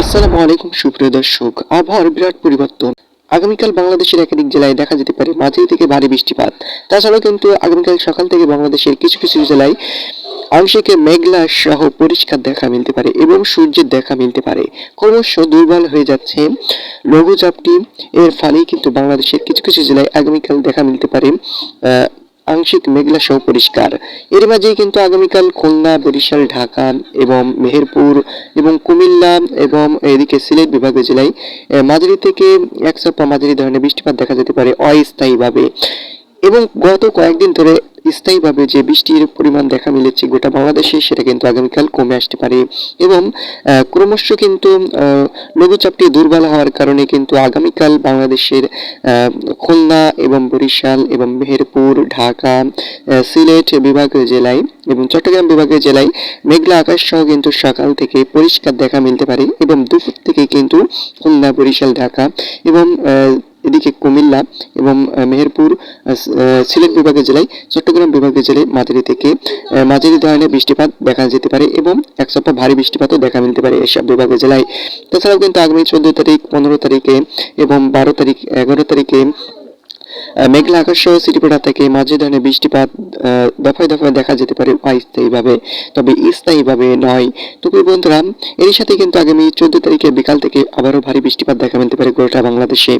আসসালামু আলাইকুম সুপ্রিয় দর্শক। আবহাওয়ার বিরাট পরিবর্তন। আগামীকাল বাংলাদেশের একাধিক জেলায় দেখা যেতে পারে মাঝারি থেকে ভারী বৃষ্টিপাত। তাছাড়াও কিন্তু আগামীকাল সকাল থেকে বাংলাদেশের কিছু কিছু জেলায় আংশিক মেঘলা সহ পরিষ্কার দেখা মিলতে পারে এবং সূর্যের দেখা মিলতে পারে। ক্রমশ দুর্বল হয়ে যাচ্ছে লঘুচাপটি। এর ফলেই কিন্তু বাংলাদেশের কিছু কিছু জেলায় আগামীকাল দেখা মিলতে পারে আংশিক মেঘলা সহ পরিষ্কার। এর মাঝেই কিন্তু আগামীকাল খুলনা, বরিশাল, ঢাকা এবং মেহেরপুর এবং কুমিল্লা এবং এদিকে সিলেট বিভাগীয় জেলায় মাঝারি থেকে এক সপ্তাহ মাঝারি ধরনের বৃষ্টিপাত দেখা যেতে পারে অস্থায়ীভাবে। এবং গত কয়েকদিন ধরে স্থায়ীভাবে যে বৃষ্টির পরিমাণ দেখা মিলেছে গোটা বাংলাদেশে, সেটা কিন্তু আগামীকাল কমে আসতে পারে। এবং ক্রমশ কিন্তু লঘুচাপটি দুর্বল হওয়ার কারণে কিন্তু আগামীকাল বাংলাদেশের খুলনা এবং বরিশাল এবং মেহেরপুর, ঢাকা সিলেট বিভাগীয় জেলায় এবং চট্টগ্রাম বিভাগীয় জেলায় মেঘলা আকাশ সহ কিন্তু সকাল থেকে পরিষ্কার দেখা মিলতে পারে এবং দুপুর থেকে কিন্তু খুলনা, বরিশাল, ঢাকা এবং এদিকে কুমিল্লা এবং মেহেরপুর সিলেট বিভাগের জেলায়, চট্টগ্রাম বিভাগের জেলায় মাঝারি থেকে মাঝারি ধরনের বৃষ্টিপাত দেখা যেতে পারে এবং এক সপ্তাহ ভারী বৃষ্টিপাতও দেখা মিলতে পারে এসব বিভাগের জেলায়। তাছাড়াও কিন্তু আগামী চোদ্দ তারিখ, পনেরো তারিখে এবং বারো তারিখ, এগারো তারিখে মেঘলা আকাশ সহ সিটিপেটা থেকে মাঝে ধরনের বৃষ্টিপাত দফায় দফায় দেখা যেতে পারে অস্থায়ীভাবে, তবে স্থায়ীভাবে নয়। তবে বন্ধুরা এর সাথে কিন্তু আগামী চোদ্দ তারিখে বিকাল থেকে আবারও ভারী বৃষ্টিপাত দেখা মিলতে পারে গোটা বাংলাদেশে।